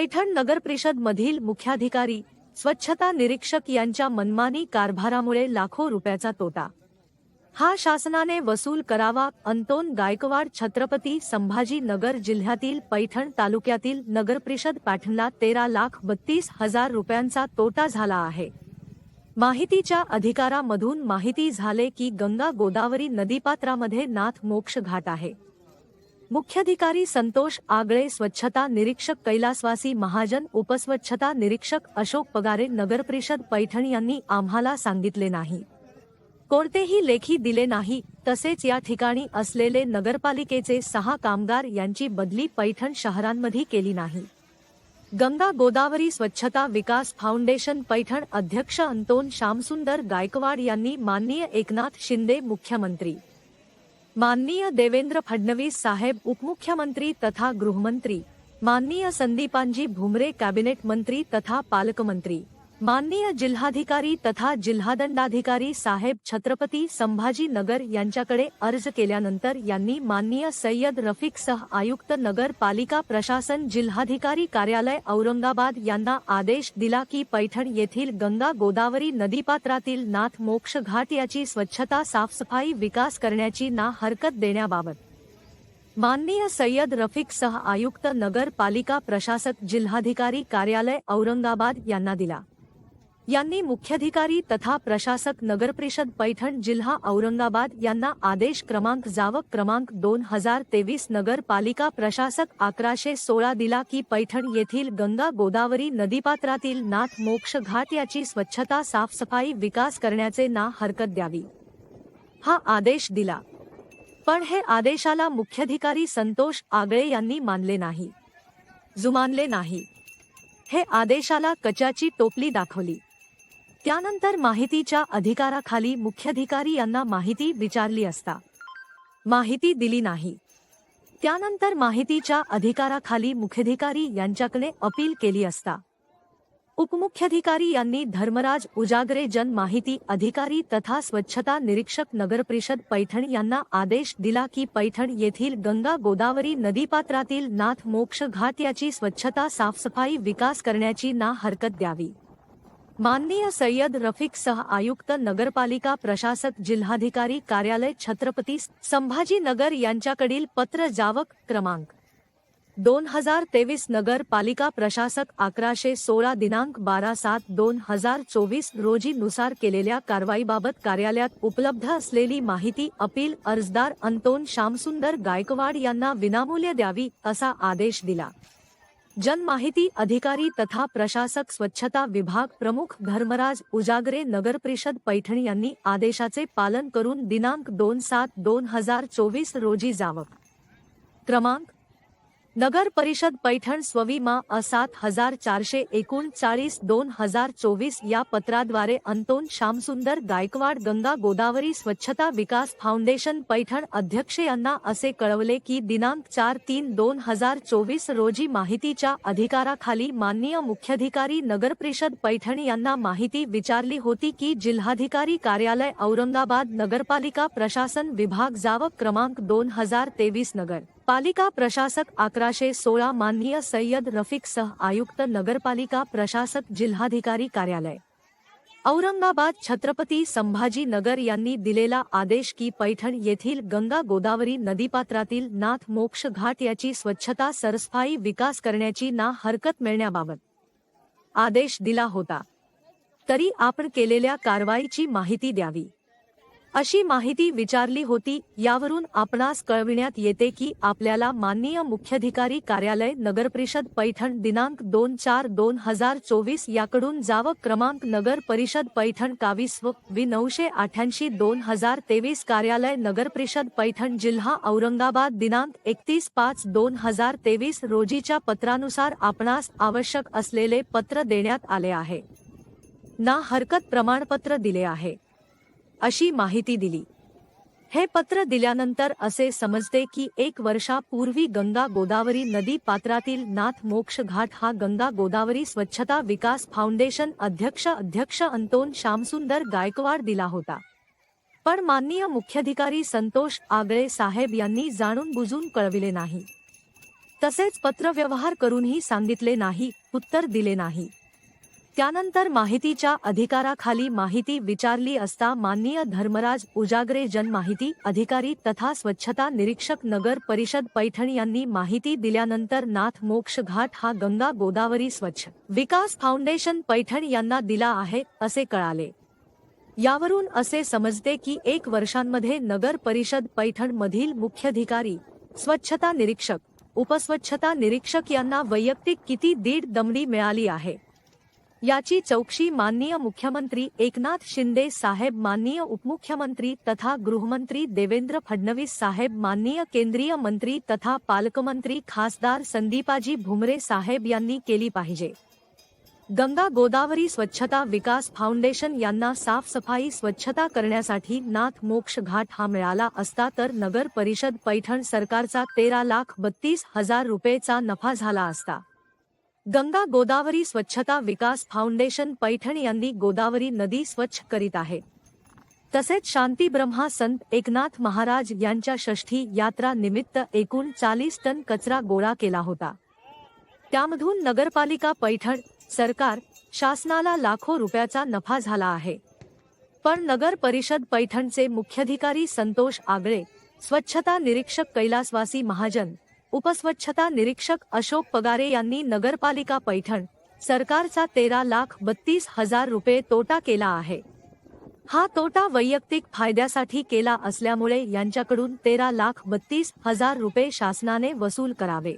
पैठण नगर परिषद मधील मुख्याधिकारी स्वच्छता निरीक्षक यांच्या मनमानी कारभारामुळे लाखो रुपयाचा तोटा. हा शासनाने वसूल करावा अंतोन गायकवाड छत्रपती संभाजी नगर जिल्ह्यातील पैठण तालुक्यातील नगर परिषद पॅठणला तेरा लाख बत्तीस हजार रुपयांचा तोटा झाला आहे. माहितीच्या अधिकारामधून माहिती झाले की गंगा गोदावरी नदीपात्रामध्ये नाथ मोक्ष घाट आहे. मुख्याधिकारी संतोष आगळे स्वच्छता निरीक्षक कैलासवासी महाजन उपस्वच्छता निरीक्षक अशोक पगारे नगरपरिषद पैठण यांनी आम्हाला सांगितले नाही. कोणतेही लेखी दिले नाही तसेच या ठिकाणी असलेले नगरपालिकेचे सहा कामगार यांची बदली पैठण शहरांमध्ये केली नाही. गंगा गोदावरी स्वच्छता विकास फाउंडेशन पैठण अध्यक्ष अंतोन श्यामसुंदर गायकवाड यांनी माननीय एकनाथ शिंदे मुख्यमंत्री माननीय देवेंद्र फडणवीस साहेब उपमुख्यमंत्री तथा गृहमंत्री. माननीय संदीपांजी भुमरे कॅबिनेट मंत्री तथा पालकमंत्री. माननीय जिल्हाधिकारी तथा जिल्हादंडाधिकारी साहेब छत्रपती संभाजी नगर यांच्याकडे अर्ज केल्यानंतर यांनी माननीय सय्यद रफिक सह आयुक्त नगर पालिका प्रशासन जिल्हाधिकारी कार्यालय औरंगाबाद यांना आदेश दिला की पैठण येथील गंगा गोदावरी नदीपात्रातील नाथ मोक्ष घाट याची स्वच्छता साफसफाई विकास करण्याची ना हरकत देण्याबाबत. माननीय सय्यद रफिक सह आयुक्त नगरपालिका प्रशासक जिल्हाधिकारी कार्यालय औरंगाबाद यांना दिला. यांनी मुख्याधिकारी तथा प्रशासक नगरपरिषद पैठण जिल्हा औरंगाबाद यांना आदेश क्रमांक जावक क्रमांक दोन हजार तेवीस नगरपालिका प्रशासक अकराशे सोळा दिला की पैठण येथील गंगा गोदावरी नदीपात्रातील नाथ मोक्ष घाट याची स्वच्छता साफसफाई विकास करण्याचे ना हरकत द्यावी. हा आदेश दिला. पण हे आदेशाला मुख्याधिकारी संतोष आगळे यांनी मानले नाही. जुमानले नाही. हे आदेशाला कचाची टोपली दाखवली. त्यानंतर माहितीच्या अधिकाराखाली मुख्याधिकारी यांना माहिती विचारली असता. माहिती दिली नाही. त्यानंतर माहितीच्या अधिकाराखाली मुख्याधिकारी यांच्याकडे अपील केली असता. उपमुख्याधिकारी यांनी धर्मराज उजागरे जन माहिती अधिकारी तथा स्वच्छता निरीक्षक नगरपरिषद पैठण यांना आदेश दिला की पैठण येथील गंगा गोदावरी नदीपात्रातील नाथ मोक्ष घाट याची स्वच्छता साफसफाई विकास करण्याची ना हरकत द्यावी. माननीय सय्यद रफिक सह आयुक्त नगरपालिका प्रशासक जिल्हाधिकारी कार्यालय छत्रपती संभाजीनगर यांच्याकडील पत्र जावक क्रमांक दोन हजार तेवीस नगरपालिका प्रशासक अकराशे सोळा दिनांक बारा सात दोन हजार चोवीस रोजी नुसार केलेल्या कारवाईबाबत कार्यालयात उपलब्ध असलेली माहिती अपील अर्जदार अंतोन श्यामसुंदर गायकवाड यांना विनामूल्य द्यावी असा आदेश दिला. जनमाहिती अधिकारी तथा प्रशासक स्वच्छता विभाग प्रमुख धर्मराज उजागरे नगर परिषद पैठण यांनी आदेशाचे पालन करून दिनांक दोन सात दोन हजार चोवीस रोजी जावं. क्रमांक नगर परिषद पैठण स्वविमा अ सात हजार चारशे एकोणचाळीस दोन हजार चोवीस या पत्राद्वारे अंतोन श्यामसुंदर गायकवाड गंगा गोदावरी स्वच्छता विकास फाउंडेशन पैठण अध्यक्ष यांना असे कळवले की दिनांक चार तीन दोन हजार चोवीस रोजी माहितीच्या अधिकाराखाली माननीय मुख्याधिकारी नगर परिषद पैठण यांना माहिती विचारली होती की जिल्हाधिकारी कार्यालय औरंगाबाद नगरपालिका प्रशासन विभाग जावक क्रमांक दोन हजार तेवीस नगर पालिका प्रशासक अकराशे सोळा माननीय सय्यद रफिक सह आयुक्त नगरपालिका प्रशासक जिल्हाधिकारी कार्यालय. औरंगाबाद छत्रपती संभाजी नगर यांनी दिलेला आदेश की पैठण येथील गंगा गोदावरी नदीपात्रातील नाथ मोक्ष घाट याची स्वच्छता सरसफाई विकास करण्याची ना हरकत मिळण्याबाबत आदेश दिला होता. तरी आपण केलेल्या कारवाईची माहिती द्यावी. अशी माहिती विचारली होती यावरून आपणास कळविण्यात येते की आपल्याला माननीय मुख्याधिकारी कार्यालय नगरपरिषद पैठण दिनांक दोन चार दोन हजार चोवीस याकडून जावक क्रमांक नगर परिषद पैठण कावीस्व वि नऊशे अठ्याऐंशी दोन हजार तेवीस कार्यालय नगरपरिषद पैठण जिल्हा औरंगाबाद दिनांक एकतीस पाच दोन हजार तेवीस रोजीच्या पत्रानुसार आपणास आवश्यक असलेले पत्र देण्यात आले आहे. ना हरकत प्रमाणपत्र दिले आहे. अशी माहिती दिली. हे पत्र दिल्यानंतर असे समजते की एक वर्षापूर्वी गंगा गोदावरी नदी पात्रातील नाथ मोक्ष घाट हा गंगा गोदावरी स्वच्छता विकास फाउंडेशन अध्यक्ष अध्यक्ष अंतोन श्यामसुंदर गायकवाड दिला होता. पण माननीय मुख्याधिकारी संतोष आगळे साहेब यांनी जाणून बुजून कळविले नाही. तसेच पत्रव्यवहार करूनही सांगितले नाही उत्तर दिले नाही. त्यानंतर माहितीच्या अधिकाराखाली माहिती विचारली असता माननीय धर्मराज उजागरे जनमाहिती अधिकारी तथा स्वच्छता निरीक्षक नगर परिषद पैठण यांनी माहिती दिल्यानंतर नाथ मोक्ष घाट हा गंगा गोदावरी स्वच्छ विकास फाउंडेशन पैठण यांना दिला आहे असे कळाले. यावरून असे समजते की एक वर्षांमध्ये नगर परिषद पैठण मधील मुख्याधिकारी स्वच्छता निरीक्षक उपस्वच्छता निरीक्षक यांना वैयक्तिक किती दीड दमडी मिळाली आहे. याची चौकशी माननीय मुख्यमंत्री एकनाथ शिंदे साहेब माननीय उपमुख्यमंत्री तथा गृहमंत्री देवेंद्र फडणवीस साहेब माननीय केंद्रीय मंत्री तथा पालकमंत्री खासदार संदीपाजी भुमरे साहेब यांनी केली पाहिजे. गंगा गोदावरी स्वच्छता विकास फाउंडेशन यांना साफसफाई स्वच्छता करण्यासाठी नाथ मोक्ष घाट हा मिळाला असता तर नगर परिषद पैठण सरकारचा तेरा लाख बत्तीस हजार रुपयेचा नफा झाला असता. गंगा गोदावरी स्वच्छता विकास फाउंडेशन पैठण यांनी गोदावरी नदी स्वच्छ करीत आहे. तसेच शांती ब्रह्मा संत एकनाथ महाराज यांच्या षष्ठी यात्रा निमित्त एकूण चाळीस टन कचरा गोळा केला होता. त्यामधून नगरपालिका पैठण सरकार शासनाला लाखो रुपयाचा नफा झाला आहे. पण नगर परिषद पैठणचे मुख्याधिकारी संतोष आगळे स्वच्छता निरीक्षक कैलासवासी महाजन उपस्वच्छता निरीक्षक अशोक पगारे यांनी नगरपालिका पैठण सरकारचा तेरा लाख बत्तीस हजार रुपये तोटा केला आहे. हा तोटा वैयक्तिक फायद्यासाठी केला असल्यामुळे यांच्याकडून तेरा लाख बत्तीस हजार रुपये शासनाने वसूल करावे.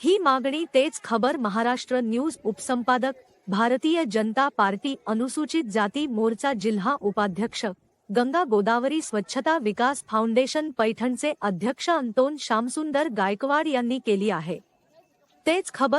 ही मागणी तेच खबर महाराष्ट्र न्यूज उपसंपादक भारतीय जनता पार्टी अनुसूचित जाती मोर्चा जिल्हा उपाध्यक्ष गंगा गोदावरी स्वच्छता विकास फाउंडेशन पैठणचे अध्यक्ष अंतोन श्यामसुंदर गायकवाड यांनी केली आहे. तेच खबर